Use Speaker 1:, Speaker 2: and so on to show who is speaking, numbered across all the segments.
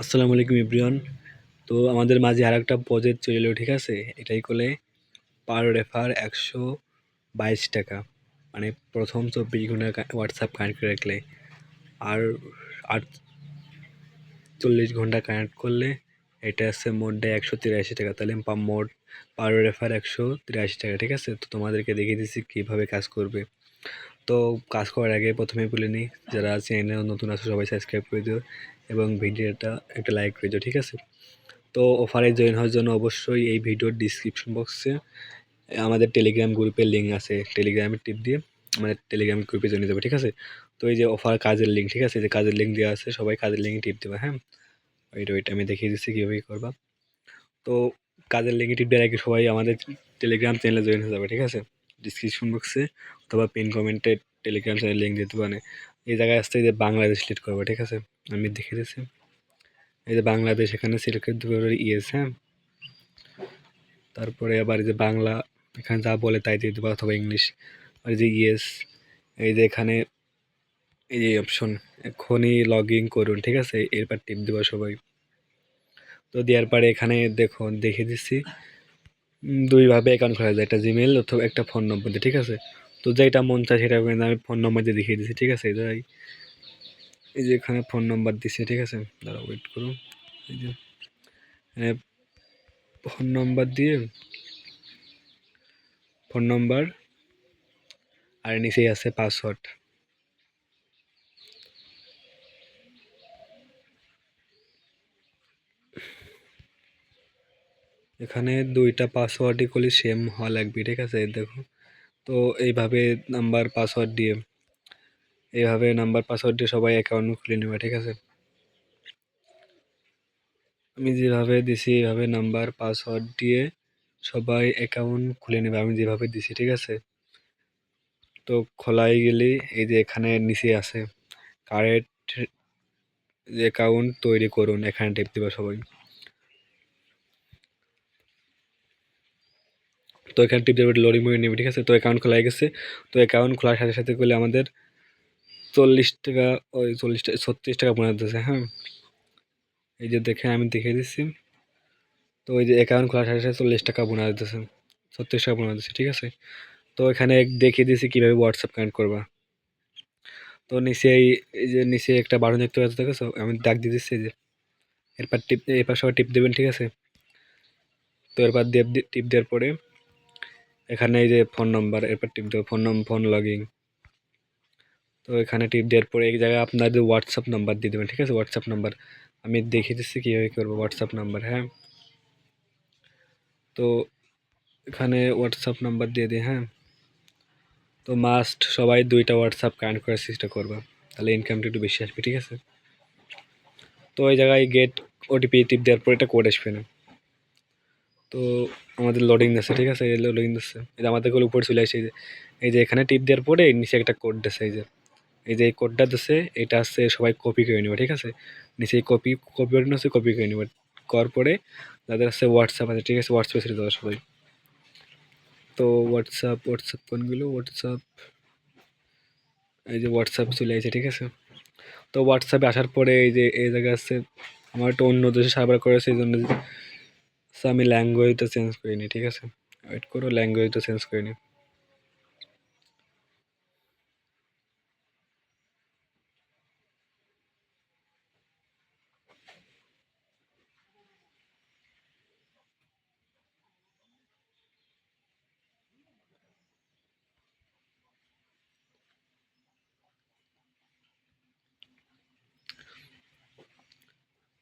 Speaker 1: আসসালামু আলাইকুম ইব্রিয়ান। তো আমাদের মাঝে আর একটা প্রজেক্ট চলে এলো, ঠিক আছে? এটাই করলে পার রেফার একশো বাইশ টাকা। মানে প্রথম চব্বিশ ঘণ্টা হোয়াটসঅ্যাপ কানেক্ট করে রাখলে। আর আট চল্লিশ ঘণ্টা কানেক্ট করলে এটা আছে মোট দেয় একশো তিরাশি টাকা। তাহলে মোট পার রেফার একশো তিরাশি টাকা, ঠিক আছে? তো তোমাদেরকে দেখিয়ে দিচ্ছি কীভাবে কাজ করবে। তো কাজ করার আগে প্রথমে বলে নিই, যারা চ্যানেলে নতুন আছে সবাই সাবস্ক্রাইব করে দিও। এবং ভিডিওটা একটা লাইক করে দিও, ঠিক আছে? তো অফারে জয়েন হওয়ার জন্য অবশ্যই এই ভিডিওর ডিসক্রিপশন বক্সে আমাদের টেলিগ্রাম গ্রুপের লিঙ্ক আছে। টেলিগ্রামের টিপ দিয়ে আমাদের টেলিগ্রাম গ্রুপে জয়েন যাবে, ঠিক আছে? তো এই যে অফার কাজের লিঙ্ক ঠিক আছে? যে কাজের লিঙ্ক দেওয়া আছে, সবাই কাজের লিঙ্কে টিপ দেবে হ্যাঁ? ওইটা ওইটা আমি দেখিয়ে দিচ্ছি কীভাবে করবা। তো কাজের লিঙ্কে টিপ দেওয়ার আগে সবাই আমাদের টেলিগ্রাম চ্যানেলে জয়েন হয়ে যাবে, ঠিক আছে? ডিসক্রিপশন বক্সে অথবা পিন কমেন্টে টেলিগ্রাম চ্যানেল লিঙ্ক দিতে পারে এই জায়গায় আসতে যে বাংলাদেশ সিলেক্ট করব, ঠিক আছে? আমি দেখে দিচ্ছি এই যে বাংলাদেশ, এখানে সিলেক্ট করে দেবো ইয়েস হ্যাঁ তারপরে আবার এই যে বাংলা, এখানে যা বলে তাই দিয়ে দেবো অথবা ইংলিশ। আর যে ইয়েস, এই যে এখানে এই যে অপশন এখনই লগ ইন করুন, ঠিক আছে? এরপর টিপ দেবো সবাই। তো দেওয়ার পরে এখানে দেখো, দেখে দিচ্ছি। দুইভাবে অ্যাকাউন্ট খোলা যায়, একটা জিমেল অথবা একটা ফোন নম্বর দিয়ে, ঠিক আছে? তো যেটা মন চায় সেটা আমি ফোন নম্বর দিয়ে দেখিয়ে দিচ্ছি, ঠিক আছে? এটাই এই যে এখানে ফোন নম্বর দিচ্ছে ঠিক আছে? দাঁড়া ওয়েট করুন এই যে ফোন নম্বর দিয়ে, ফোন নম্বর, আর নিচেই আছে পাসওয়ার্ড এখানে দুইটা পাসওয়ার্ডই করলে সেম হওয়া লাগবে, ঠিক আছে? দেখো। তো এইভাবে নাম্বার পাসওয়ার্ড দিয়ে এইভাবে নাম্বার, পাসওয়ার্ড দিয়ে সবাই অ্যাকাউন্ট খুলে নেবে, ঠিক আছে? আমি যেভাবে দিছি, এইভাবে নাম্বার, পাসওয়ার্ড দিয়ে সবাই অ্যাকাউন্ট খুলে নেবে, আমি যেভাবে দিছি, ঠিক আছে? তো খোলাই গেলে এই যে এখানে নিচে আছে কারেক্ট অ্যাকাউন্ট তৈরি করুন, এখানে টিপ দেবে সবাই। তো এখানে টিপ দেবে লোডিং করে নেবে, ঠিক আছে? তো অ্যাকাউন্ট খোলা গেছে, তো অ্যাকাউন্ট খোলার সাথে সাথে করলে আমাদের চল্লিশ টাকা, ওই চল্লিশ টাকা, ছত্রিশ টাকা মনে হতেছে হ্যাঁ? এই যে দেখে আমি দেখে দিচ্ছি। তো ওই যে অ্যাকাউন্ট খোলার সাথে সাথে চল্লিশ টাকা বোনা দিতেছে ছত্রিশ টাকা বোনা দিতেছে ঠিক আছে? তো এখানে দেখিয়ে দিয়েছি কীভাবে হোয়াটসঅ্যাপ কানেক্ট করবা। তো নিচে এই যে নিচে একটা বাটন দেখতে পাচ্ছ, দেখেছ? আমি ডাক দিয়ে দিচ্ছি যে। এরপর টিপ, এরপর সবাই টিপ দেবেন, ঠিক আছে? তো এরপর দেব টিপ দেওয়ার পরে, এখানে এই যে ফোন নাম্বার এরপর টিপ দেবো ফোন নাম ফোন লগিং তো এখানে টিপ দেওয়ার পরে এই জায়গায় আপনাদের হোয়াটসঅ্যাপ নাম্বার দিয়ে দেবেন, ঠিক আছে? হোয়াটসঅ্যাপ নাম্বার আমি দেখিয়ে দিচ্ছি কীভাবে করব হোয়াটসঅ্যাপ নাম্বার হ্যাঁ? তো এখানে হোয়াটসঅ্যাপ নাম্বার দিয়ে দিই হ্যাঁ? তো মাস্ট সবাই দুইটা হোয়াটসঅ্যাপ কানেক্ট করার চেষ্টা করবা, তাহলে ইনকামটা একটু বেশি আসবে, ঠিক আছে? তো ওই জায়গায় গেট ওটিপি টিপ দেওয়ার পর এটা কোড আসবে না। তো আমাদের লোডিং দিচ্ছে ঠিক আছে? লোডিং দিচ্ছে এই যে আমাদের উপরে চলে আসে, এই যে এখানে টিপ দেওয়ার পরে নিচে একটা কোড দিচ্ছে এই যে। এই যে এই কোডটা দিচ্ছে এটা হচ্ছে সবাই কপি করে নেবে, ঠিক আছে? নিচে কপি কপি করে নিচ্ছে কপি করে নেবে। করার পরে যাদের আছে হোয়াটসঅ্যাপ আছে, ঠিক আছে? হোয়াটসঅ্যাপে ছেড়ে দেওয়া সবাই। তো হোয়াটসঅ্যাপ হোয়াটসঅ্যাপ কোনগুলো? হোয়াটসঅ্যাপ এই যে হোয়াটসঅ্যাপ চলে আসছে ঠিক আছে? তো হোয়াটসঅ্যাপে আসার পরে এই যে, এই জায়গায় আছে, আমার একটা অন্য দেশে সার্ভার করেছে, এই জন্য আমি ল্যাঙ্গুয়েজটা চেঞ্জ করে নিই ঠিক আছে? ওয়েট করো ল্যাঙ্গুয়েজটা চেঞ্জ করে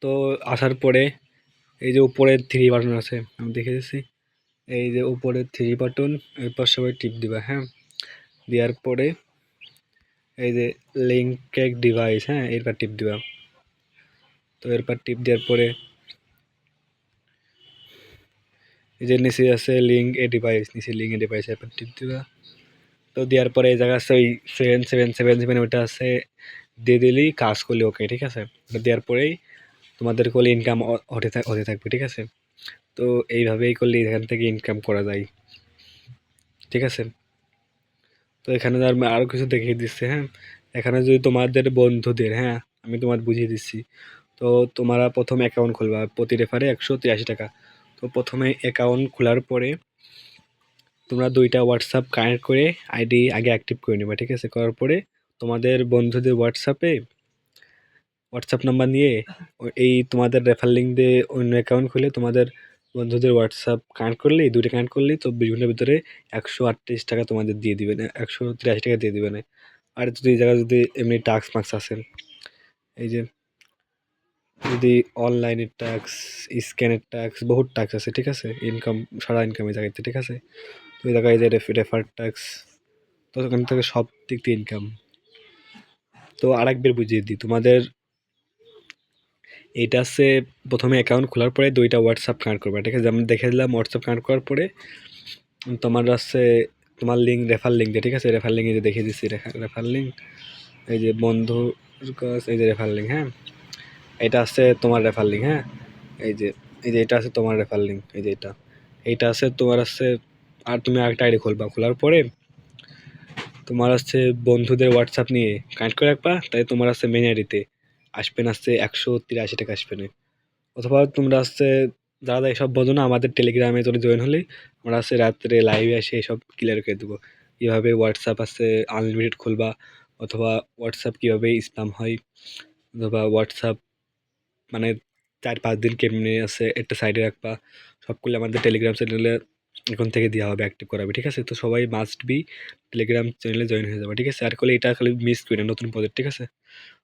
Speaker 1: তো আসার পরে এই যে উপরে থ্রি বাটন আছে, আমি দেখে দিচ্ছি। এই যে উপরে থ্রি বাটন এরপর সবাই টিপ দিবা হ্যাঁ? দেওয়ার পরে এই যে লিঙ্ক এক ডিভাইস হ্যাঁ এরপর টিপ দিবা। তো এরপর টিপ দেওয়ার পরে এই যে নিচে আছে লিঙ্ক এ ডিভাইস নিচে লিঙ্ক এ ডিভাইস এরপর টিপ দিবা। তো দেওয়ার পরে এই জায়গা আছে ওই সেভেন সেভেন সেভেন সেভেন ওইটা আছে, দিয়ে দিলেই কাজ করলে ওকে ঠিক আছে? দেওয়ার পরেই তোমাদের করলে ইনকাম হতে হতে থাকবে, ঠিক আছে? তো এইভাবেই করলে এখান থেকে ইনকাম করা যায়। ঠিক আছে? তো এখানে আর আরও কিছু দেখিয়ে দিচ্ছে হ্যাঁ? এখানে যদি তোমাদের বন্ধুদের হ্যাঁ? আমি তোমার বুঝিয়ে দিচ্ছি। তো তোমরা প্রথম অ্যাকাউন্ট খুলবা, প্রতি রেফারে একশো তিরাশি টাকা। তো প্রথমে অ্যাকাউন্ট খোলার পরে তোমরা দুইটা হোয়াটসঅ্যাপ কানেক্ট করে আইডি আগে অ্যাক্টিভ করে নেবা, ঠিক আছে? করার পরে তোমাদের বন্ধুদের হোয়াটসঅ্যাপে হোয়াটসঅ্যাপ নাম্বার নিয়ে এই তোমাদের রেফার লিঙ্ক দিয়ে অন্য অ্যাকাউন্ট খুলে তোমাদের বন্ধুদের হোয়াটসঅ্যাপ কানেক্ট করলেই দুইটা কানেক্ট করলেই চব্বিশ ঘণ্টার ভিতরে একশো আটত্রিশ টাকা তোমাদের দিয়ে দিবে, না, একশো তিরাশি টাকা দিয়ে দিবে না। আর যদি এই জায়গায় যদি এমনি টাস্ক মার্কস আসেন এই যে যদি অনলাইনের ট্যাক্স স্ক্যানের ট্যাক্স বহুত ট্যাক্স আছে, ঠিক আছে? ইনকাম সারা ইনকাম এই জায়গাতে, ঠিক আছে? তো এই জায়গায় যে রেফার ট্যাক্স তো ওখান থেকে সব দিক দিয়ে ইনকাম তো আরেকবার বুঝিয়ে দিই, তোমাদের এইটা হচ্ছে প্রথমে অ্যাকাউন্ট খোলার পরে দুইটা হোয়াটসঅ্যাপ কানেক্ট করবে, ঠিক আছে? যেমন দেখে দিলাম হোয়াটসঅ্যাপ কানেক্ট করার পরে তোমার হচ্ছে তোমার লিঙ্ক রেফার লিঙ্ক ঠিক আছে? রেফার লিঙ্ক এই যে দেখিয়ে দিচ্ছি রেফার লিঙ্ক এই যে বন্ধুর কাছ এই যে রেফার লিঙ্ক হ্যাঁ? এটা আছে তোমার রেফার লিঙ্ক হ্যাঁ? এই যে এই যে এটা আছে তোমার রেফার লিঙ্ক এই যে এটা। এইটা আছে তোমার আছে আর তুমি আরেকটা আইডি খুলবা। খোলার পরে তোমার হচ্ছে বন্ধুদের হোয়াটসঅ্যাপ নিয়ে কানেক্ট করে রাখবা, তাই তোমার আছে মেন আইডিতে আসবেন আসছে একশো তিরাশি টাকা আসবে না। অথবা তোমরা হচ্ছে যারা এসব বোঝো না, আমাদের টেলিগ্রামে তোর জয়েন হলে আমরা হচ্ছে রাত্রে লাইভে এসে এসব ক্লিয়ার করে দেবো। কীভাবে হোয়াটসঅ্যাপ আছে আনলিমিটেড খুলবা, অথবা হোয়াটসঅ্যাপ কীভাবে স্প্যাম হয়, অথবা হোয়াটসঅ্যাপ মানে চার পাঁচ দিন কেমনি আছে একটা সাইডে রাখবা। সবগুলো আমাদের টেলিগ্রাম চ্যানেলে এখন থেকে দেওয়া হবে অ্যাক্টিভ করাবে ঠিক আছে? তো সবাই মাস্ট বি টেলিগ্রাম চ্যানেলে জয়েন হয়ে যাবে, ঠিক আছে? আর করলে এটা খালি মিস করি না, নতুন প্রজেক্ট ঠিক আছে?